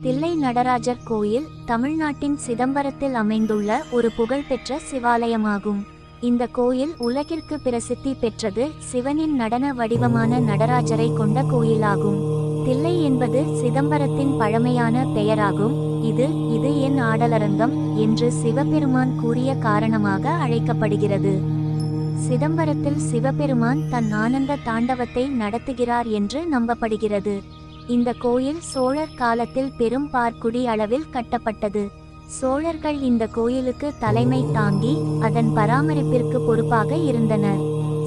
தில்லை நடராஜர் கோயில் தமிழ்நாட்டின் சிதம்பரத்தில் அமைந்துள்ள ஒரு புகழ்பெற்ற சிவாலயமாகும். இந்த கோயில் உலகிற்கு பிரசித்தி பெற்றது சிவனின் நடன வடிவமான நடராஜரை கொண்ட கோயிலாகும். தில்லை என்பது சிதம்பரத்தின் பழமையான பெயராகும். இது இது என் ஆடலரங்கம் என்று சிவபெருமான் கூறிய காரணமாக அழைக்கப்படுகிறது. சிதம்பரத்தில் சிவபெருமான் தன் ஆனந்த தாண்டவத்தை நடத்துகிறார் என்று நம்பப்படுகிறது. இந்த கோயில் சோழர் காலத்தில் பெரும் பார்க்குடி அளவில் கட்டப்பட்டது. சோழர்கள் இந்த கோயிலுக்கு தலைமை தாங்கி அதன் பராமரிப்பிற்கு பொறுப்பாக இருந்தனர்.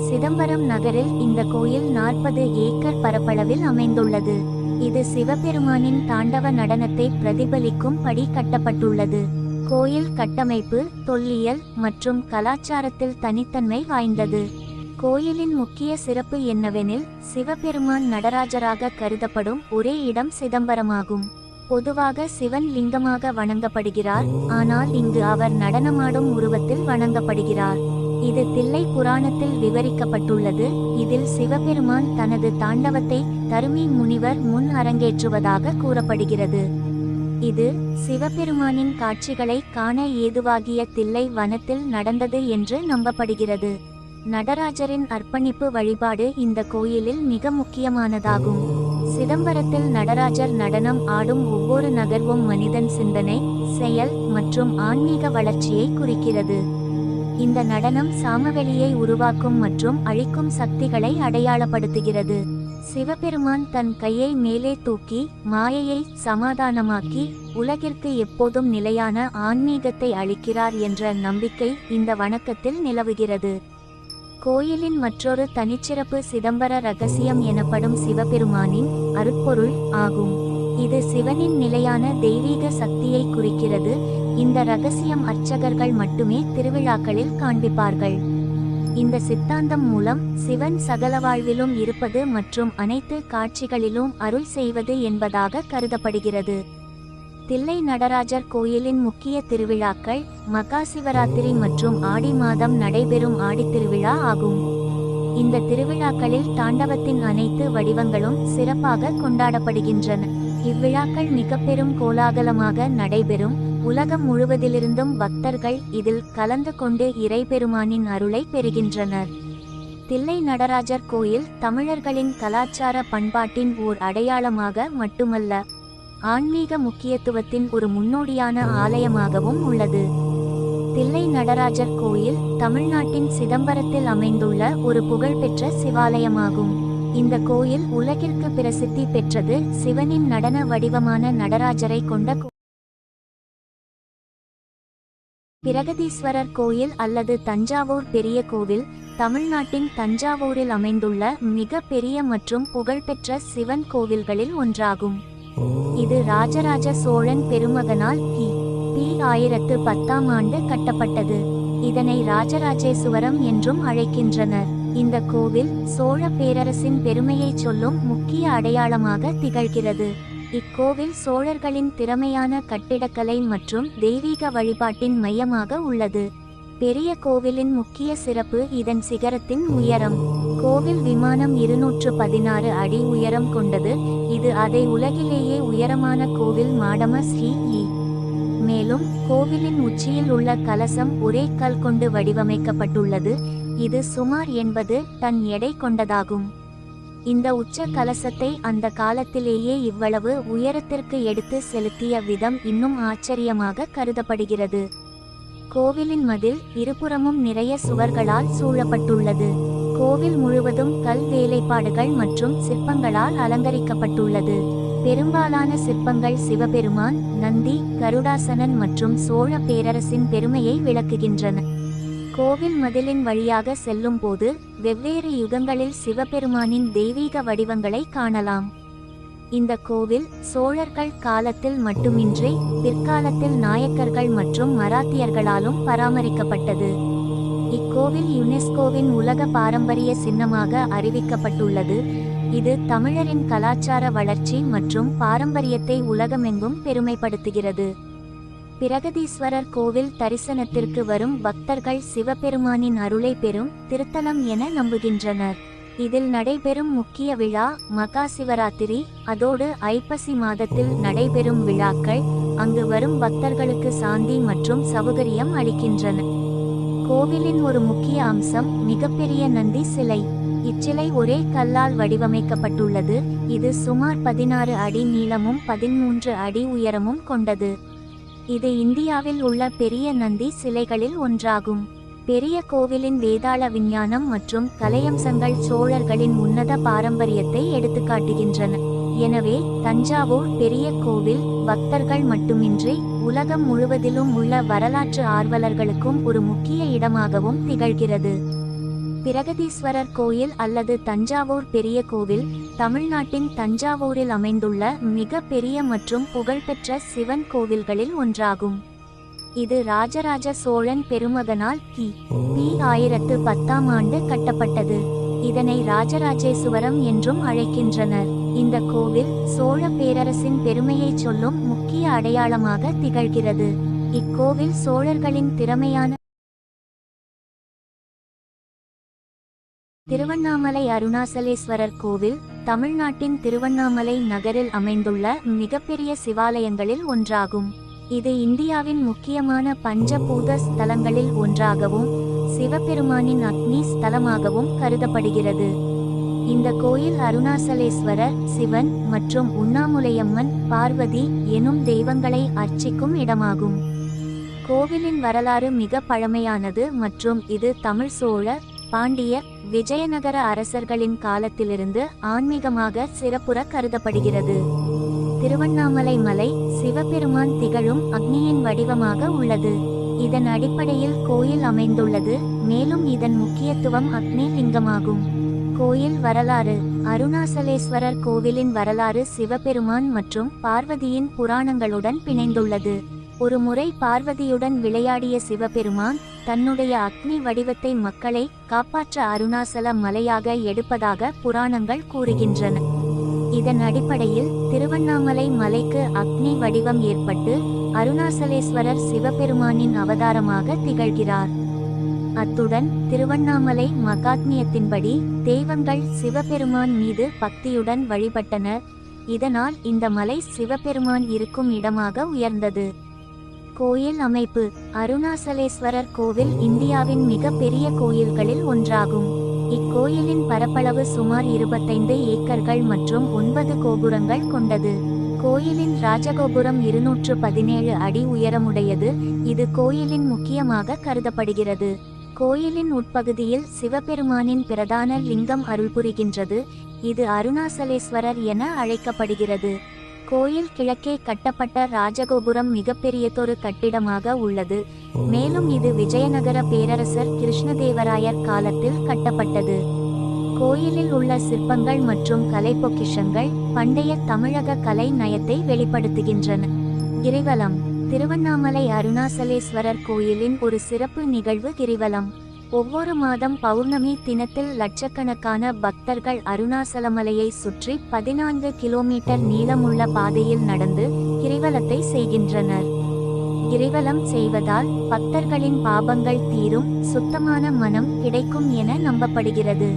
சிதம்பரம் நகரில் இந்த கோயில் நாற்பது ஏக்கர் பரப்பளவில் அமைந்துள்ளது. இது சிவபெருமானின் தாண்டவ நடனத்தை பிரதிபலிக்கும் படி கட்டப்பட்டுள்ளது. கோயில் கட்டமைப்பு தொல்லியல் மற்றும் கலாச்சாரத்தில் தனித்தன்மை வாய்ந்தது. கோயிலின் முக்கிய சிறப்பு என்னவெனில் சிவபெருமான் நடராஜராக கருதப்படும் ஒரே இடம் சிதம்பரமாகும். பொதுவாக சிவன் லிங்கமாக வணங்கப்படுகிறார் ஆனால் இங்கு அவர் நடனமாடும் உருவத்தில் வணங்கப்படுகிறார். இது தில்லை புராணத்தில் விவரிக்கப்பட்டுள்ளது இதில் சிவபெருமான் தனது தாண்டவத்தை தருமி முனிவர் முன் அரங்கேற்றுவதாக கூறப்படுகிறது. இது சிவபெருமானின் காட்சிகளை காண ஏதுவாகிய தில்லை வனத்தில் நடந்தது என்று நம்பப்படுகிறது. நடராஜரின் அர்ப்பணிப்பு வழிபாடு இந்த கோயிலில் மிக முக்கியமானதாகும். சிதம்பரத்தில் நடராஜர் நடனம் ஆடும் ஒவ்வொரு நகர்வும் மனிதன் சிந்தனை செயல் மற்றும் ஆன்மீக வளர்ச்சியை குறிக்கிறது. இந்த நடனம் சாமவெளியை உருவாக்கும் மற்றும் அழிக்கும் சக்திகளை அடையாளப்படுத்துகிறது. சிவபெருமான் தன் கையை மேலே தூக்கி மாயையை சமாதானமாக்கி உலகிற்கு எப்போதும் நிலையான ஆன்மீகத்தை அளிக்கிறார் என்ற நம்பிக்கை இந்த வணக்கத்தில் நிலவுகிறது. கோயிலின் மற்றொரு தனிச்சிறப்பு சிதம்பர ரகசியம் எனப்படும் சிவபெருமானின் அருட்பொருள் ஆகும். இது சிவனின் நிலையான தெய்வீக சக்தியை குறிக்கிறது. இந்த ரகசியம் அர்ச்சகர்கள் மட்டுமே திருவிழாக்களில் காண்பிப்பார்கள். இந்த சித்தாந்தம் மூலம் சிவன் சகல வாழ்விலும் இருப்பது மற்றும் அனைத்து காட்சிகளிலும் அருள் செய்வது என்பதாக கருதப்படுகிறது. தில்லை நடராஜர் கோயிலின் முக்கிய திருவிழாக்கள் மகா சிவராத்திரி மற்றும் ஆடி மாதம் நடைபெறும் ஆடி திருவிழா ஆகும். இந்த திருவிழாக்களில் தாண்டவத்தின் அனைத்து வடிவங்களும் சிறப்பாக கொண்டாடப்படுகின்றன. இவ்விழாக்கள் மிக பெரும் கோலாகலமாக நடைபெறும். உலகம் முழுவதிலிருந்தும் பக்தர்கள் இதில் கலந்து கொண்டு இறைபெருமானின் அருளை பெறுகின்றனர். தில்லை நடராஜர் கோயில் தமிழர்களின் கலாச்சார பண்பாட்டின் ஓர் அடையாளமாக மட்டுமல்ல ஆன்மீக முக்கியத்துவத்தின் ஒரு முன்னோடியான ஆலயமாகவும் உள்ளது. தில்லை நடராஜர் கோயில் தமிழ்நாட்டின் சிதம்பரத்தில் அமைந்துள்ள ஒரு புகழ்பெற்ற சிவாலயமாகும். இந்த கோயில் உலகிற்கு பிரசித்தி பெற்றது சிவனின் நடன வடிவமான நடராஜரை கொண்ட பிரகதீஸ்வரர் கோயில் அல்லது தஞ்சாவூர் பெரிய கோவில் தமிழ்நாட்டின் தஞ்சாவூரில் அமைந்துள்ள மிக பெரிய மற்றும் புகழ்பெற்ற சிவன் கோவில்களில் ஒன்றாகும். இது ராஜராஜ சோழன் பெருமகனால் கி. பி. ஆயிரத்து பத்தாம் ஆண்டு கட்டப்பட்டது. இதனை ராஜராஜேசுவரம் என்றும் அழைக்கின்றனர். இந்த கோவில் சோழ பேரரசின் பெருமையை சொல்லும் முக்கிய அடையாளமாக திகழ்கிறது. இக்கோவில் சோழர்களின் திறமையான கட்டிடக்கலை மற்றும் தெய்வீக வழிபாட்டின் மையமாக உள்ளது. பெரிய கோவிலின் முக்கிய சிறப்பு இதன் சிகரத்தின் உயரம். கோவில் விமானம் இருநூற்று பதினாறு அடி உயரம் கொண்டது. இது அதை உலகிலேயே உயரமான கோவில் மாடம ஸ்ரீ இ. மேலும் கோவிலின் உச்சியில் உள்ள கலசம் ஒரே கல் கொண்டு வடிவமைக்கப்பட்டுள்ளது. இது சுமார் எண்பது டன் எடை கொண்டதாகும். இந்த உச்ச கலசத்தை அந்த காலத்திலேயே இவ்வளவு உயரத்திற்கு எடுத்து செலுத்திய விதம் இன்னும் ஆச்சரியமாக கருதப்படுகிறது. கோவிலின் மதில் இருபுறமும் நிறைய சுவர்களால் சூழப்பட்டுள்ளது. கோவில் முழுவதும் கல் வேலைப்பாடுகள் மற்றும் சிற்பங்களால் அலங்கரிக்கப்பட்டுள்ளது. பெரும்பாலான சிற்பங்கள் சிவபெருமான் நந்தி கருடாசனன் மற்றும் சோழ பேரரசின் பெருமையை விளக்குகின்றன. கோவில் மதிலின் வழியாக செல்லும் போது வெவ்வேறு யுகங்களில் சிவபெருமானின் தெய்வீக வடிவங்களை காணலாம். இந்த கோவில் சோழர்கள் காலத்தில் மட்டுமின்றி பிற்காலத்தில் நாயக்கர்கள் மற்றும் மராத்தியர்களாலும் பராமரிக்கப்பட்டது. இக்கோவில் யுனெஸ்கோவின் உலக பாரம்பரிய சின்னமாக அறிவிக்கப்பட்டுள்ளது. இது தமிழரின் கலாச்சார வளர்ச்சி மற்றும் பாரம்பரியத்தை உலகமெங்கும் பெருமைப்படுத்துகிறது. பிரகதீஸ்வரர் கோவில் தரிசனத்திற்கு வரும் பக்தர்கள் சிவபெருமானின் அருளை பெறும் திருத்தலம் என நம்புகின்றனர். இதில் நடைபெறும் முக்கிய விழா மகா சிவராத்திரி. அதோடு ஐப்பசி மாதத்தில் நடைபெறும் விழாக்கள் அங்கு வரும் பக்தர்களுக்கு சாந்தி மற்றும் சௌகரியம் அளிக்கின்றன. கோவிலின் ஒரு முக்கிய அம்சம் மிகப்பெரிய நந்தி சிலை. இச்சிலை ஒரே கல்லால் வடிவமைக்கப்பட்டுள்ளது. இது சுமார் பதினாறு அடி நீளமும் பதிமூன்று அடி உயரமும் கொண்டது. இது இந்தியாவில் உள்ள பெரிய நந்தி சிலைகளில் ஒன்றாகும். பெரிய கோவிலின் வேதாள விஞ்ஞானம் மற்றும் கலையம்சங்கள் சோழர்களின் உன்னத பாரம்பரியத்தை எடுத்துக்காட்டுகின்றன. எனவே தஞ்சாவூர் பெரிய கோவில் பக்தர்கள் மட்டுமின்றி உலகம் முழுவதிலும் உள்ள வரலாற்று ஆர்வலர்களுக்கும் ஒரு முக்கிய இடமாகவும் திகழ்கிறது. பிரகதீஸ்வரர் கோயில் அல்லது தஞ்சாவூர் பெரிய கோவில் தமிழ்நாட்டின் தஞ்சாவூரில் அமைந்துள்ள மிக பெரிய மற்றும் புகழ்பெற்ற சிவன் கோவில்களில் ஒன்றாகும். இது ராஜராஜ சோழன் பெருமகனால் கி. பி. ஆயிரத்து பத்தாம் ஆண்டு கட்டப்பட்டது. இதனை ராஜராஜேசுவரம் என்றும் அழைக்கின்றனர். இந்த கோவில் சோழ பேரரசின் பெருமையை சொல்லும் முக்கிய அடையாளமாக திகழ்கிறது. இக்கோவில் சோழர்களின் திறமையான திருவண்ணாமலை அருணாசலேஸ்வரர் கோவில் தமிழ்நாட்டின் திருவண்ணாமலை நகரில் அமைந்துள்ள மிகப்பெரிய சிவாலயங்களில் ஒன்றாகும். இது இந்தியாவின் முக்கியமான பஞ்சபூத ஸ்தலங்களில் ஒன்றாகவும் சிவபெருமானின் அக்னி ஸ்தலமாகவும் கருதப்படுகிறது. இந்த கோயில் அருணாசலேஸ்வரர் சிவன் மற்றும் உண்ணாமுலையம்மன் பார்வதி எனும் தெய்வங்களை அர்ச்சிக்கும் இடமாகும். கோவிலின் வரலாறு மிக பழமையானது மற்றும் இது தமிழ் சோழ பாண்டிய விஜயநகர அரசர்களின் காலத்திலிருந்து ஆன்மீகமாக சிறப்புற கருதப்படுகிறது. திருவண்ணாமலை மலை சிவபெருமான் திகழும் அக்னியின் வடிவமாக உள்ளது. இதன் அடிப்படையில் கோயில் அமைந்துள்ளது மேலும் இதன் முக்கியத்துவம் அக்னி லிங்கமாகும் கோயில் வரலாறு. அருணாசலேஸ்வரர் கோவிலின் வரலாறு சிவபெருமான் மற்றும் பார்வதியின் புராணங்களுடன் பிணைந்துள்ளது. ஒரு முறை பார்வதியுடன் விளையாடிய சிவபெருமான் தன்னுடைய அக்னி வடிவத்தை மக்களை காப்பாற்ற அருணாசல மலையாக எடுப்பதாக புராணங்கள் கூறுகின்றன. இதன் அடிப்படையில் திருவண்ணாமலை மலைக்கு அக்னி வடிவம் ஏற்பட்டு அருணாசலேஸ்வரர் சிவபெருமானின் அவதாரமாக திகழ்கிறார். அத்துடன் திருவண்ணாமலை மகாத்மியத்தின்படி தெய்வங்கள் சிவபெருமான் மீது பக்தியுடன் வழிபட்டனர். இதனால் இந்த மலை சிவபெருமான் இருக்கும் இடமாக உயர்ந்தது. கோயில் அமைப்பு அருணாசலேஸ்வரர் கோவில் இந்தியாவின் மிக பெரிய கோயில்களில் ஒன்றாகும். இக்கோயிலின் பரப்பளவு சுமார் இருபத்தைந்து ஏக்கர்கள் மற்றும் ஒன்பது கோபுரங்கள் கொண்டது. கோயிலின் ராஜகோபுரம் இருநூற்று பதினேழு அடி உயரமுடையது. இது கோயிலின் முக்கியமாக கருதப்படுகிறது. கோயிலின் உட்பகுதியில் சிவபெருமானின் பிரதான லிங்கம் அருள்புரிகின்றது இது அருணாசலேஸ்வரர் என அழைக்கப்படுகிறது. கோயில் கிழக்கே கட்டப்பட்ட ராஜகோபுரம் மிகப்பெரியதொரு கட்டிடமாக உள்ளது. மேலும் இது விஜயநகர பேரரசர் கிருஷ்ணதேவராயர் காலத்தில் கட்டப்பட்டது. கோயிலில் உள்ள சிற்பங்கள் மற்றும் கலை பொக்கிஷங்கள் பண்டைய தமிழக கலை நயத்தை வெளிப்படுத்துகின்றன. கிரிவலம் திருவண்ணாமலை அருணாசலேஸ்வரர் கோயிலின் ஒரு சிறப்பு நிகழ்வு கிரிவலம். ஒவ்வொரு மாதம் பௌர்ணமி தினத்தில் லட்சக்கணக்கான பக்தர்கள் அருணாசலமலையை சுற்றி பதினான்கு கிலோமீட்டர் நீளமுள்ள பாதையில் நடந்து கிரிவலத்தை செய்கின்றனர். கிரிவலம் செய்வதால் பக்தர்களின் பாபங்கள் தீரும் சுத்தமான மனம் கிடைக்கும் என நம்பப்படுகிறது.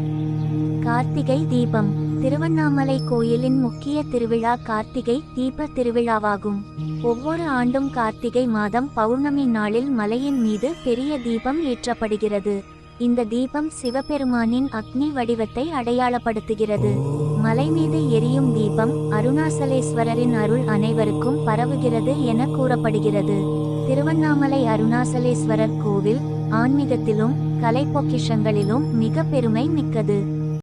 கார்த்திகை தீபம். திருவண்ணாமலை கோயிலின் முக்கிய திருவிழா கார்த்திகை தீப திருவிழாவாகும். ஒவ்வொரு ஆண்டும் கார்த்திகை மாதம் பௌர்ணமி நாளில் மலையின் மீது பெரிய தீபம் ஏற்றப்படுகிறது. இந்த தீபம் சிவபெருமானின் அக்னி வடிவத்தை அடையாளப்படுத்துகிறது. மலை மீது எரியும் தீபம் அருணாசலேஸ்வரரின் அருள் அனைவருக்கும் பரவுகிறது என கூறப்படுகிறது. திருவண்ணாமலை அருணாசலேஸ்வரர் கோவில் ஆன்மீகத்திலும் கலை பொக்கிஷங்களிலும் மிக பெருமை மிக்கது.